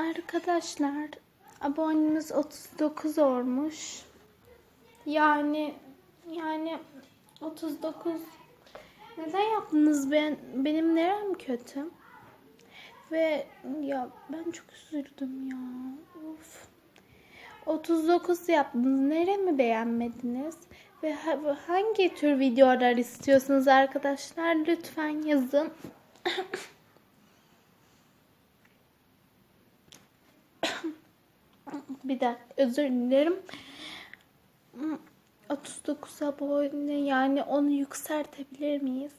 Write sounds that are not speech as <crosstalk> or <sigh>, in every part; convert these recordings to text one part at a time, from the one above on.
Arkadaşlar abonemiz 39 olmuş. Yani yani 39 neden yaptınız ben benim nerem kötü? Ve ya ben çok üzüldüm ya. Of. 39 yaptınız. Neremi beğenmediniz? Ve ha- hangi tür videolar istiyorsunuz arkadaşlar? Lütfen yazın. <laughs> Bir dakika özür dilerim. 39 abone yani onu yükseltebilir miyiz?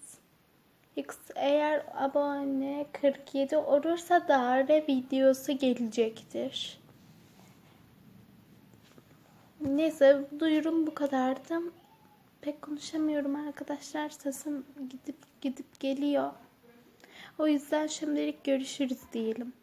Eğer abone 47 olursa Dare videosu gelecektir. Neyse duyurum bu kadardı. Pek konuşamıyorum arkadaşlar. Sesim gidip gidip geliyor. O yüzden şimdilik görüşürüz diyelim.